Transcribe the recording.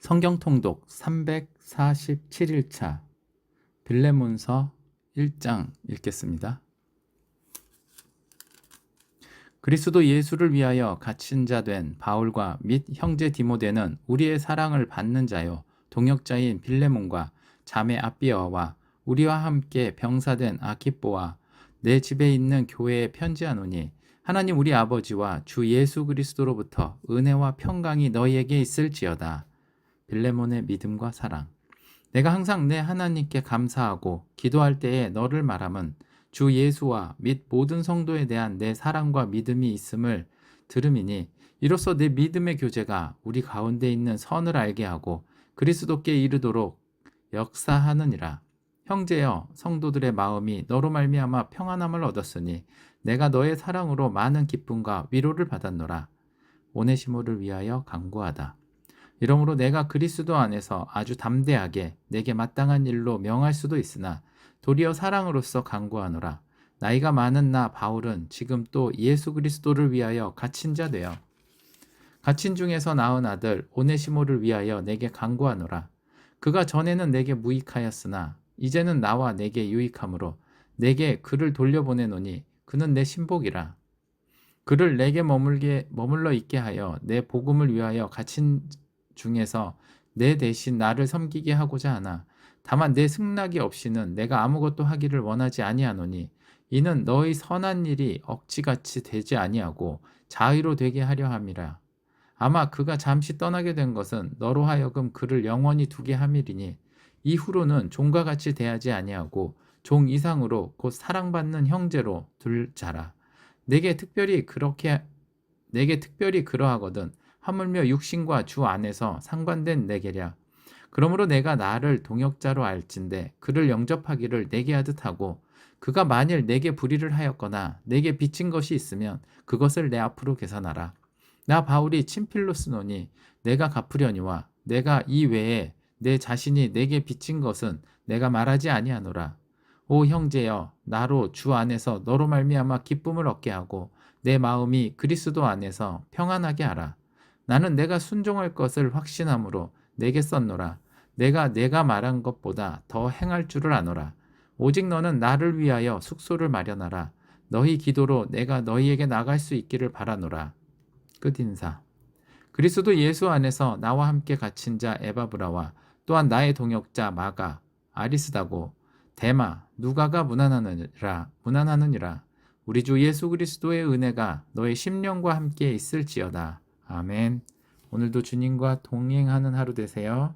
성경 통독 347일차 빌레몬서 1장 읽겠습니다. 그리스도 예수를 위하여 갇힌 자 된 바울과 및 형제 디모데는 우리의 사랑을 받는 자요 동역자인 빌레몬과 자매 아비어와 우리와 함께 병사된 아키뽀와 내 집에 있는 교회에 편지하노니 하나님 우리 아버지와 주 예수 그리스도로부터 은혜와 평강이 너희에게 있을지어다. 빌레몬의 믿음과 사랑. 내가 항상 내 하나님께 감사하고 기도할 때에 너를 말함은 주 예수와 및 모든 성도에 대한 내 사랑과 믿음이 있음을 들음이니 이로써 내 믿음의 교제가 우리 가운데 있는 선을 알게 하고 그리스도께 이르도록 역사하느니라. 형제여 성도들의 마음이 너로 말미암아 평안함을 얻었으니 내가 너의 사랑으로 많은 기쁨과 위로를 받았노라. 오네시모를 위하여 간구하다. 이러므로 내가 그리스도 안에서 아주 담대하게 내게 마땅한 일로 명할 수도 있으나 도리어 사랑으로서 간구하노라. 나이가 많은 나 바울은 지금 또 예수 그리스도를 위하여 갇힌 자 되어 갇힌 중에서 낳은 아들 오네시모를 위하여 내게 간구하노라. 그가 전에는 내게 무익하였으나 이제는 나와 내게 유익함으로 내게 그를 돌려보내노니 그는 내 신복이라. 그를 내게 머물게 머물러 있게 하여 내 복음을 위하여 갇힌 중에서 내 대신 나를 섬기게 하고자 하나 다만 내 승낙이 없이는 내가 아무것도 하기를 원하지 아니하노니 이는 너희 선한 일이 억지같이 되지 아니하고 자의로 되게 하려 함이라. 아마 그가 잠시 떠나게 된 것은 너로 하여금 그를 영원히 두게 함이리니 이후로는 종과 같이 대하지 아니하고 종 이상으로 곧 사랑받는 형제로 둘 자라. 내게 특별히 그렇게 내게 특별히 그러하거든 하물며 육신과 주 안에서 상관된 내게랴. 그러므로 내가 나를 동역자로 알진대 그를 영접하기를 내게 하듯 하고 그가 만일 내게 불의를 하였거나 내게 빚진 것이 있으면 그것을 내 앞으로 계산하라. 나 바울이 친필로 쓰노니 내가 갚으려니와 내가 이 외에 내 자신이 내게 빚진 것은 내가 말하지 아니하노라. 오 형제여 나로 주 안에서 너로 말미암아 기쁨을 얻게 하고 내 마음이 그리스도 안에서 평안하게 하라. 나는 내가 순종할 것을 확신함으로 내게 썼노라. 내가 내가 말한 것보다 더 행할 줄을 아노라. 오직 너는 나를 위하여 숙소를 마련하라. 너희 기도로 내가 너희에게 나갈 수 있기를 바라노라. 끝 인사. 그리스도 예수 안에서 나와 함께 갇힌 자 에바브라와 또한 나의 동역자 마가, 아리스다고, 데마, 누가가 무난하느니라, 무난하느니라. 우리 주 예수 그리스도의 은혜가 너의 심령과 함께 있을지어다. 아멘. 오늘도 주님과 동행하는 하루 되세요.